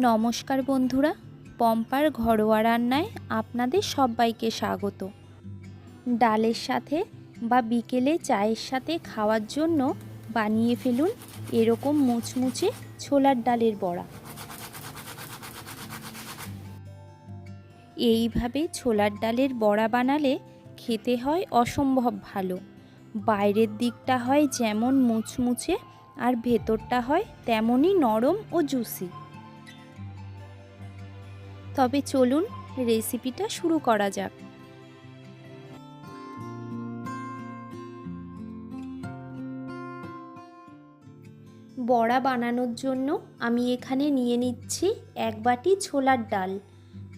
নমস্কার বন্ধুরা, পম্পার ঘরোয়া রান্নায় আপনাদের সবাইকে স্বাগত। ডালের সাথে বা বিকেলে চায়ের সাথে খাওয়ার জন্য বানিয়ে ফেলুন এরকম মুচমুচে ছোলার ডালের বড়া। এইভাবে ছোলার ডালের বড়া বানালে খেতে হয় অসম্ভব ভালো। বাইরের দিকটা হয় যেমন মুচমুচে আর ভেতরটা হয় তেমনই নরম ও জুসি। তবে চলুন রেসিপিটা শুরু করা যাক। বড়া বানানোর জন্য আমি এখানে নিয়ে নিচ্ছি এক বাটি ছোলার ডাল।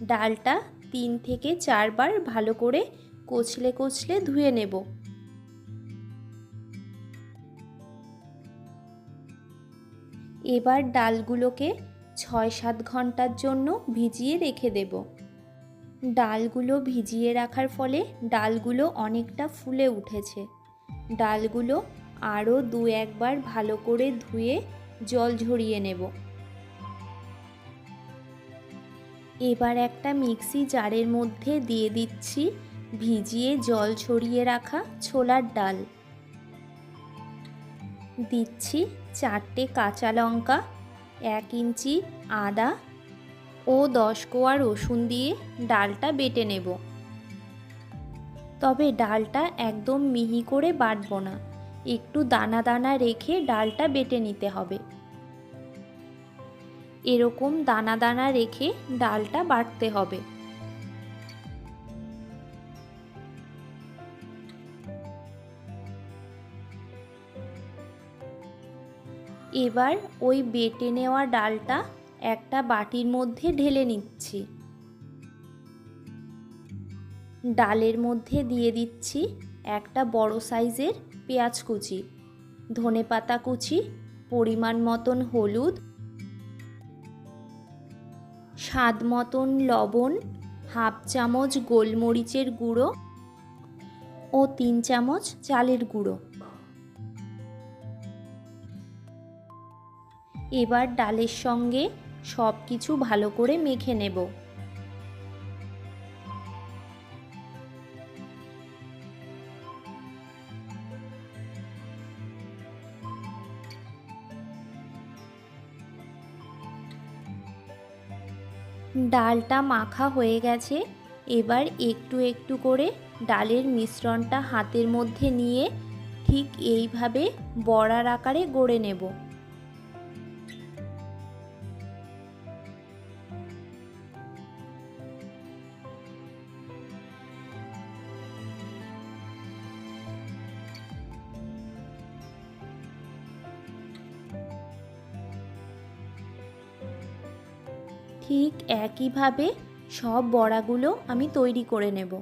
ডালটা তিন থেকে চারবার ভালো করে কচলে কচলে ধুয়ে নেব। এবার ডালগুলোকে ছয় সাত ঘণ্টার জন্য ভিজিয়ে রেখে দেব। ডালগুলো ভিজিয়ে রাখার ফলে ডালগুলো অনেকটা ফুলে উঠেছে। ডালগুলো আরও দু একবার ভালো করে ধুয়ে জল ঝরিয়ে নেব। এবার একটা মিক্সি জারের মধ্যে দিয়ে দিচ্ছি ভিজিয়ে জল ছড়িয়ে রাখা ছোলার ডাল। দিচ্ছি চারটে কাঁচা লঙ্কা এক ইঞ্চি আদা ও দশ কোয়া রসুন দিয়ে ডালটা বেটে নেব। তবে ডালটা একদম মিহি করে বাটব না। একটু দানা দানা রেখে ডালটা বেটে নিতে হবে। এরকম দানা দানা রেখে ডালটা বাটতে হবে। এবার ওই বেটে নেওয়া ডালটা একটা বাটির মধ্যে ঢেলে নিচ্ছি। ডালের মধ্যে দিয়ে দিচ্ছি একটা বড় সাইজের পেঁয়াজ কুচি, ধনে পাতা কুচি, পরিমাণ মতন হলুদ, স্বাদ মতন লবণ, হাফ চামচ গোলমরিচের গুঁড়ো ও তিন চামচ চালের গুঁড়ো। এবার ডালের সঙ্গে সব কিছু ভালো করে মেখে নেব। ডালটা মাখা হয়ে গেছে। এবার একটু একটু করে ডালের মিশ্রণটা হাতের মধ্যে নিয়ে ঠিক এইভাবে বড়ার আকারে গড়ে নেব। ঠিক একইভাবে সব বড়াগুলো আমি তৈরি করে নেব।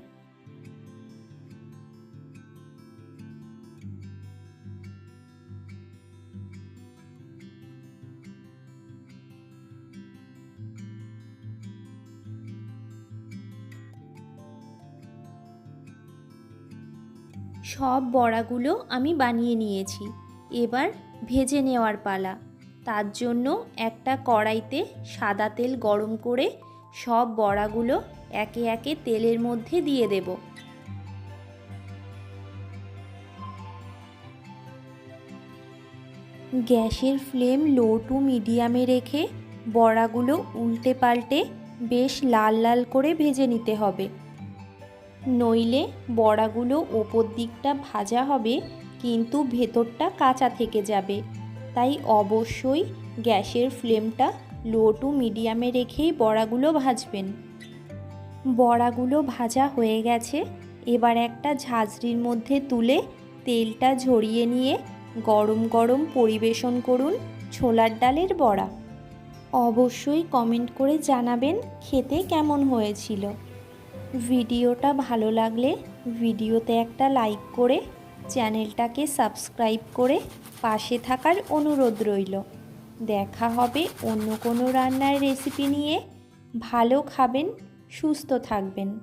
সব বড়াগুলো আমি বানিয়ে নিয়েছি। এবার ভেজে নেওয়ার পালা। তার জন্য একটা কড়াইতে সাদা তেল গরম করে সব বড়াগুলো একে একে তেলের মধ্যে দিয়ে দেব। গ্যাসের ফ্লেম লো টু মিডিয়ামে রেখে বড়াগুলো উল্টে পাল্টে বেশ লাল লাল করে ভেজে নিতে হবে। নইলে বড়াগুলো ওপর দিকটা ভাজা হবে, কিন্তু ভেতরটা কাঁচা থেকে যাবে। তাই অবশ্যই গ্যাসের ফ্লেমটা লো টু মিডিয়ামে রেখেই বড়াগুলো ভাজবেন। বড়াগুলো ভাজা হয়ে গেছে, এবার একটা ঝাঁঝরির মধ্যে তুলে তেলটা ঝরিয়ে নিয়ে গরম গরম পরিবেশন করুন ছোলার ডালের বড়া। অবশ্যই কমেন্ট করে জানাবেন খেতে কেমন হয়েছিল। ভিডিওটা ভালো লাগলে ভিডিওতে একটা লাইক করে চ্যানেলটাকে সাবস্ক্রাইব করে পাশে থাকার অনুরোধ রইল। দেখা হবে অন্য কোনো রান্নার রেসিপি নিয়ে। ভালো খাবেন, সুস্থ থাকবেন।